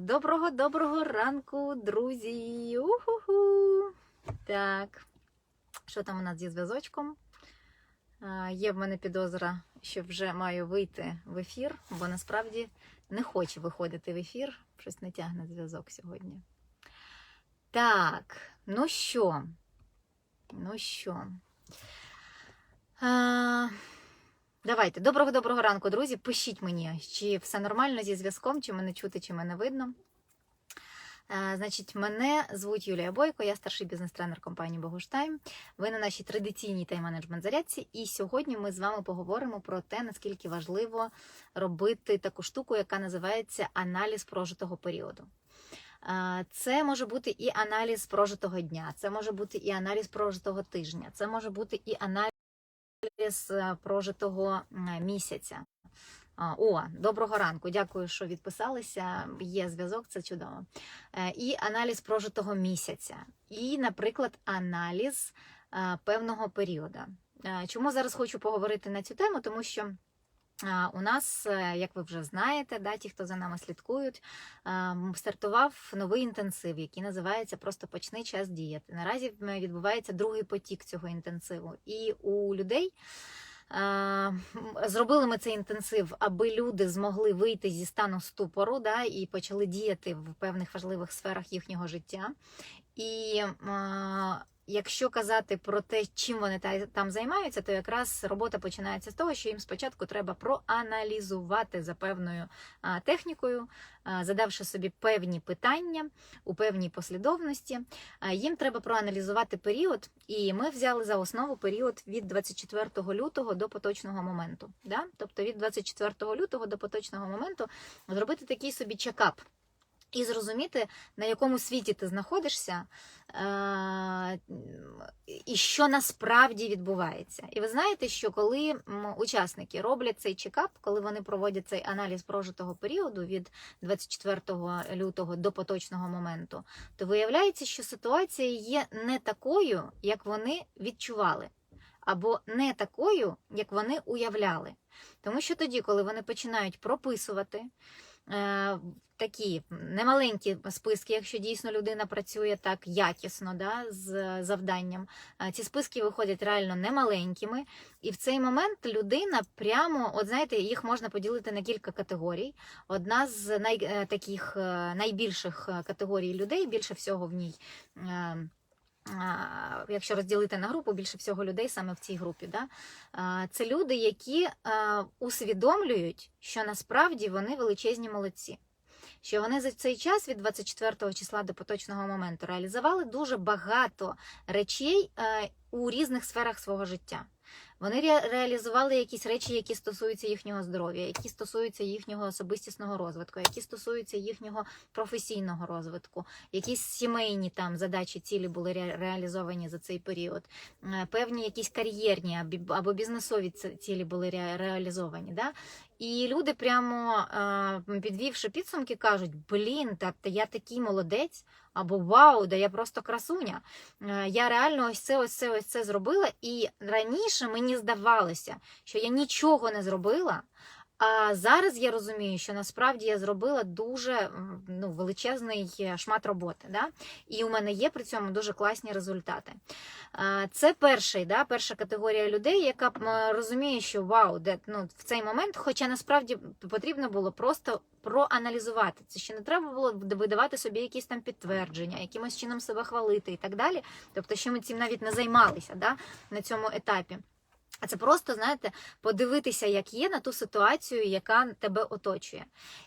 Доброго доброго ранку, друзі! Уху! Так, що там у нас зі зв'язочком? Є в мене підозра, що вже маю вийти в ефір, бо насправді не хочу виходити в ефір. Щось не тягне зв'язок сьогодні. Так, ну що? Ну що? А, Давайте, доброго доброго ранку, друзі. Пишіть мені, чи все нормально зі зв'язком, чи мене чути, чи мене видно. Е, Значить, мене звуть Юлія Бойко, я старший бізнес-тренер компанії Богуштайм. Ви на нашій традиційній тайм-менеджмент зарядці. І сьогодні ми з вами поговоримо про те, наскільки важливо робити таку штуку, яка називається аналіз прожитого періоду. Е, Це може бути і аналіз прожитого дня, це може бути і аналіз прожитого тижня, це може бути і аналіз аналіз е, прожитого місяця. О, доброго ранку. Дякую, що відписалися. Є зв'язок, це чудово. Е, І аналіз прожитого місяця, і, наприклад, аналіз е, певного періоду. Чому зараз хочу поговорити на цю тему? Тому що. У нас, е, як ви вже знаєте, да, ті, хто за нами слідкують, стартував новий інтенсив, який називається Просто почни час діяти. Наразі відбувається другий потік цього інтенсиву. І у людей зробили ми цей інтенсив, аби люди змогли вийти зі стану ступору да, і почали діяти в певних важливих сферах їхнього життя. І якщо казати про те, чим вони та- там займаються, то якраз робота починається з того, що їм спочатку треба проаналізувати за певною технікою, задавши собі певні питання у певній послідовності. Їм треба проаналізувати період, і ми взяли за основу період від 24 лютого до поточного моменту. Да? Тобто від 24 лютого до поточного моменту зробити такий собі чекап. І зрозуміти, на якому світі ти знаходишся, е, і що насправді відбувається. І ви знаєте, що коли учасники роблять цей чекап, коли вони проводять цей аналіз прожитого періоду від 24 лютого до поточного моменту, то виявляється, що ситуація є не такою, як вони відчували, або не такою, як вони уявляли. Тому що тоді, коли вони починають прописувати, такі немаленькі списки, якщо дійсно людина працює так якісно да, з завданням. Е, Ці списки виходять реально немаленькими, і в цей момент людина прямо, от знаєте, їх можна поділити на кілька категорій. Одна з най, е, таких е, найбільших е, категорій людей, більше всього в ній. Якщо розділити на групу, більше всього людей саме в цій групі, да? Це люди, які усвідомлюють, що насправді вони величезні молодці. Що вони за цей час від 24 числа до поточного моменту реалізували дуже багато речей е, у різних сферах свого життя. Вони ре- реалізували якісь речі, які стосуються їхнього здоров'я, які стосуються їхнього особистісного розвитку, які стосуються їхнього професійного розвитку, якісь сімейні там задачі, цілі були ре- реалізовані за цей період. Е, Певні якісь кар'єрні або бізнесові цілі були ре- реалізовані. Да? І люди, прямо е, підвівши підсумки, кажуть: блін, та, та я такий молодець, або вау, да я просто красуня. Е, Я реально ось це, ось це, ось це зробила. І раніше мені здавалося, що я нічого не зробила. А зараз я розумію, що насправді я зробила дуже ну, величезний е, шмат роботи. Да? І у мене є при цьому дуже класні результати. Це перший, да, перша категорія людей, яка розуміє, що вау, де ну, в цей момент, хоча насправді потрібно було просто проаналізувати. Це ще не треба було видавати собі якісь там підтвердження, якимось чином себе хвалити і так далі. Тобто, що ми цим навіть не займалися да, на цьому етапі. А це просто, знаєте, подивитися, як є на ту ситуацію, яка тебе оточує.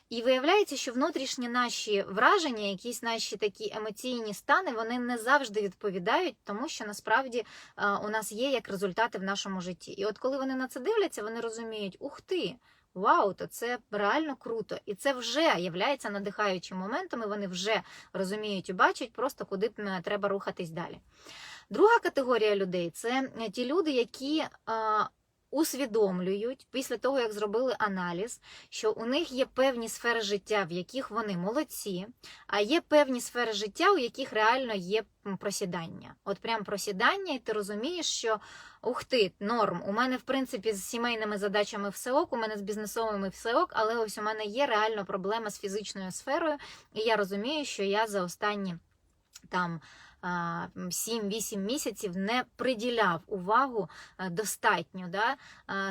І виявляється, що внутрішні наші враження, якісь наші такі емоційні стани, вони не завжди відповідають тому, що насправді е, у нас є як результати в нашому житті. І от коли вони на це дивляться, вони розуміють, ух ти. Вау, то це реально круто, і це вже є надихаючим моментом. і Вони вже розуміють і бачать просто куди б, треба рухатись далі. Друга категорія людей це ті люди, які е, усвідомлюють після того, як зробили аналіз, що у них є певні сфери життя, в яких вони молодці, а є певні сфери життя, у яких реально є просідання. От прям просідання, і ти розумієш, що ух ти, норм. У мене, в принципі, з сімейними задачами все ок, у мене з бізнесовими все ок, але ось у мене є реально проблема з фізичною сферою, і я розумію, що я за останні там. А, 7-8 місяців не приділяв увагу достатньо да,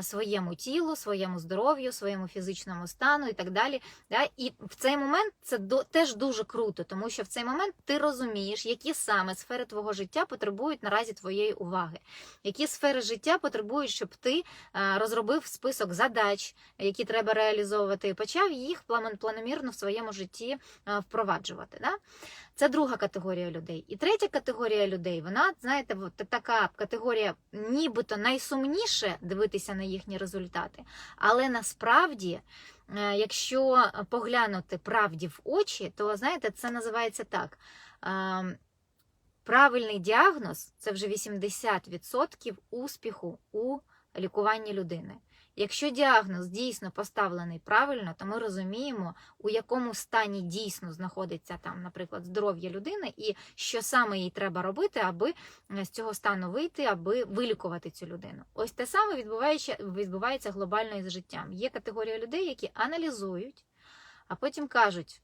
своєму тілу, своєму здоров'ю, своєму фізичному стану і так далі. Да? І в цей момент це до, теж дуже круто, тому що в цей момент ти розумієш, які саме сфери твого життя потребують наразі твоєї уваги, які сфери життя потребують, щоб ти розробив список задач, які треба реалізовувати, і почав їх планомірно в своєму житті впроваджувати. Да? Це друга категорія людей. І третя категорія людей, вона, знаєте, така категорія, нібито найсумніше дивитися на їхні результати. Але насправді, е, якщо поглянути правді в очі, то знаєте, це називається так. е, Правильний діагноз це вже 80% успіху у лікуванні людини. Якщо діагноз дійсно поставлений правильно, то ми розуміємо, у якому стані дійсно знаходиться там, наприклад, здоров'я людини, і що саме їй треба робити, аби е, з цього стану вийти, аби вилікувати цю людину. Ось те саме відбувається, відбувається глобально із життям. Є категорія людей, які аналізують, а потім кажуть: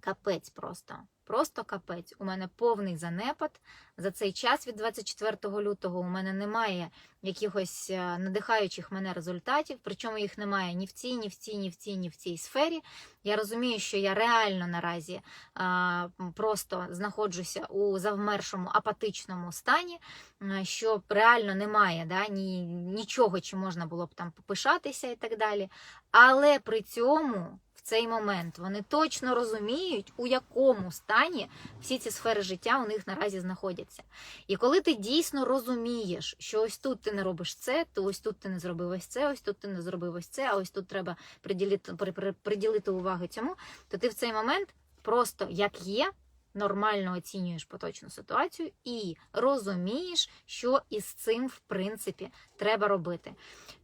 капець просто. Просто капець. У мене повний занепад. За цей час від 24 лютого у мене немає якихось е, надихаючих мене результатів, причому їх немає ні в цій, ні в цій, ні в цій, ні в цій сфері. Я розумію, що я реально наразі а, просто знаходжуся у завмершому апатичному стані, е, що реально немає да, ні, нічого, чи можна було б там попишатися і так далі. Але при цьому. Цей момент вони точно розуміють, у якому стані всі ці сфери життя у них наразі знаходяться. І коли ти дійсно розумієш, що ось тут ти не робиш це, то ось тут ти не зробив ось це, ось тут ти не зробив ось це, а ось тут треба приділити, при- при- приділити увагу цьому, то ти в цей момент просто як є. Нормально оцінюєш поточну ситуацію і розумієш, що із цим, в принципі, треба робити.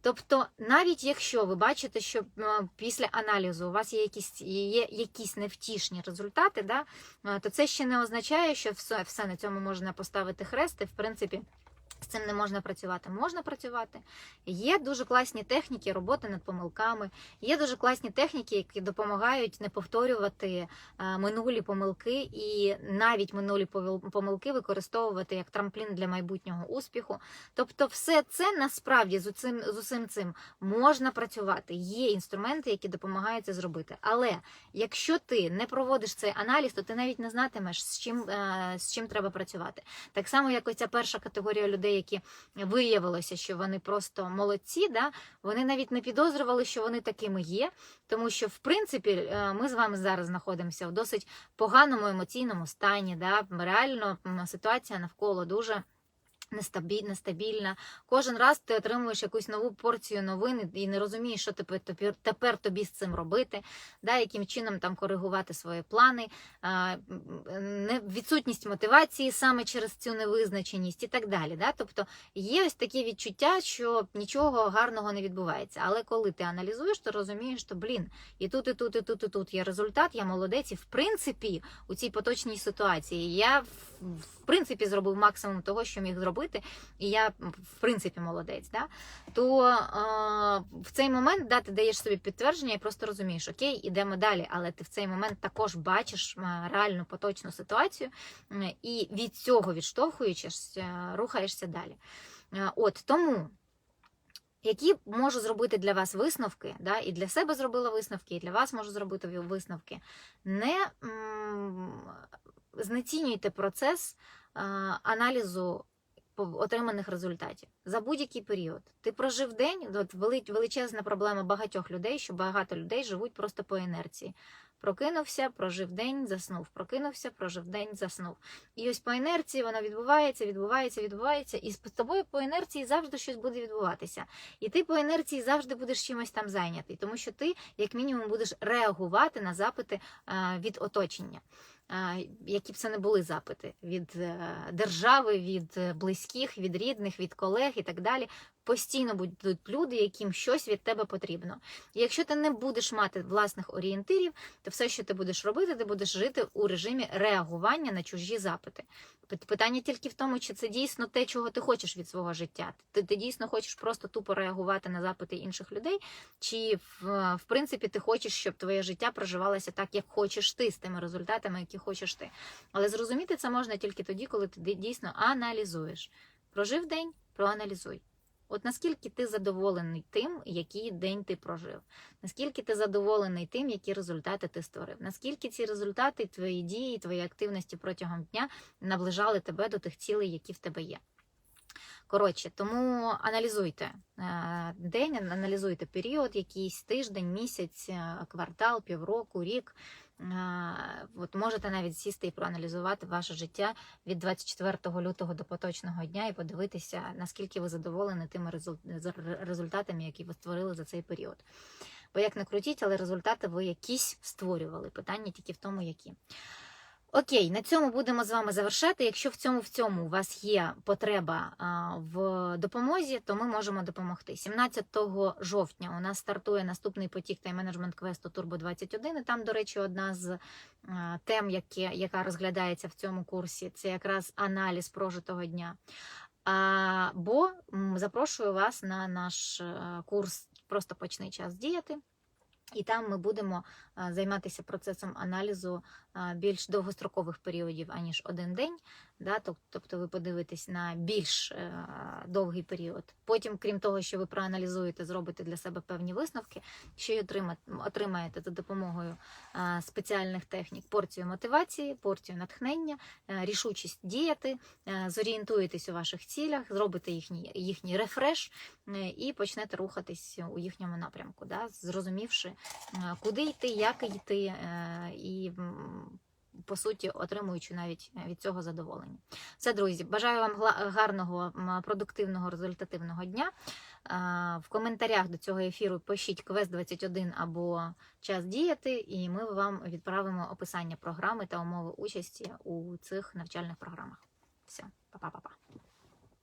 Тобто, навіть якщо ви бачите, що після аналізу у вас є якісь, є якісь невтішні результати, да, то це ще не означає, що все, все на цьому можна поставити хрест, і в принципі. З цим не можна працювати. Можна працювати. Є дуже класні техніки роботи над помилками. Є дуже класні техніки, які допомагають не повторювати е, минулі помилки, і навіть минулі помилки використовувати як трамплін для майбутнього успіху. Тобто, все це насправді з усім, з усім цим можна працювати. Є інструменти, які допомагають це зробити. Але якщо ти не проводиш цей аналіз, то ти навіть не знатимеш, з чим, е, з чим треба працювати. Так само, як ось ця перша категорія людей, які виявилося, що вони просто молодці, да? вони навіть не підозрювали, що вони такими є, тому що, в принципі, е, ми з вами зараз знаходимося в досить поганому емоційному стані. Да? Реально ситуація навколо дуже. Нестабі- Нестабільна. Кожен раз ти отримуєш якусь нову порцію новин і не розумієш, що тепер, тепер, тобі з цим робити, да, яким чином там коригувати свої плани, відсутність мотивації саме через цю невизначеність і так далі. Да? Тобто є ось такі відчуття, що нічого гарного не відбувається. Але коли ти аналізуєш, то розумієш, що блін, і тут, і тут, і тут, і тут є результат, я молодець, і в принципі у цій поточній ситуації я в принципі зробив максимум того, що міг зробити, і я в принципі молодець. Да? То е, в цей момент да, ти даєш собі підтвердження і просто розумієш, окей, ідемо далі. Але ти в цей момент також бачиш реальну поточну ситуацію, і від цього відштовхуючись, е, рухаєшся далі. Е, От тому. Які можу зробити для вас висновки, да, і для себе зробила висновки, і для вас можу зробити висновки. Не м, знецінюйте процес е, аналізу отриманих результатів за будь-який період. Ти прожив день, от величезна проблема багатьох людей, що багато людей живуть просто по інерції. Прокинувся, прожив день, заснув. Прокинувся, прожив день, заснув. І ось по інерції воно відбувається, відбувається, відбувається, і з тобою по інерції завжди щось буде відбуватися. І ти по інерції завжди будеш чимось там зайнятий, тому що ти, як мінімум, будеш реагувати на запити е, від оточення. Які б це не були запити від е, держави, від е, близьких, від рідних, від колег і так далі. Постійно будуть люди, яким щось від тебе потрібно. І якщо ти не будеш мати власних орієнтирів, то все, що ти будеш робити, ти будеш жити у режимі реагування на чужі запити. Питання тільки в тому, чи це дійсно те, чого ти хочеш від свого життя. Ти, ти дійсно хочеш просто тупо реагувати на запити інших людей, чи в, в принципі ти хочеш, щоб твоє життя проживалося так, як хочеш ти, з тими результатами, які хочеш ти. Але зрозуміти це можна тільки тоді, коли ти дійсно аналізуєш. Прожив день, проаналізуй. От наскільки ти задоволений тим, який день ти прожив, наскільки ти задоволений тим, які результати ти створив, наскільки ці результати, твої дії, твої активності протягом дня наближали тебе до тих цілей, які в тебе є. Коротше, тому аналізуйте е, день, аналізуйте період, якийсь тиждень, місяць, е, квартал, півроку, рік. От можете навіть сісти і проаналізувати ваше життя від 24 лютого до поточного дня і подивитися, наскільки ви задоволені тими резул- результатами, які ви створили за цей період. Бо як не крутіть, але результати ви якісь створювали. Питання тільки в тому, які. Окей, на цьому будемо з вами завершати. Якщо в цьому в цьому у вас є потреба в допомозі, то ми можемо допомогти. 17 жовтня у нас стартує наступний потік тайм-менеджмент квесту Turbo 21. І там, до речі, одна з тем, які, яка розглядається в цьому курсі, це якраз аналіз прожитого дня. А, бо м, запрошую вас на наш е, курс Просто почни час діяти. І там ми будемо займатися процесом аналізу більш довгострокових періодів, аніж один день. Да? Тобто ви подивитесь на більш е, довгий період. Потім, крім того, що ви проаналізуєте, зробите для себе певні висновки, ще й отрима- отримаєте за допомогою а, спеціальних технік порцію мотивації, порцію натхнення, е, рішучість діяти, е, зорієнтуєтесь у ваших цілях, зробите їхній, їхній рефреш е, і почнете рухатись у їхньому напрямку, да? зрозумівши, е, куди йти, як йти, е, і по суті отримуючи навіть від цього задоволення. Все, друзі, бажаю вам гарного, продуктивного, результативного дня. В коментарях до цього ефіру пишіть квест 21 або час діяти, і ми вам відправимо описання програми та умови участі у цих навчальних програмах. Все, па-па-па-па.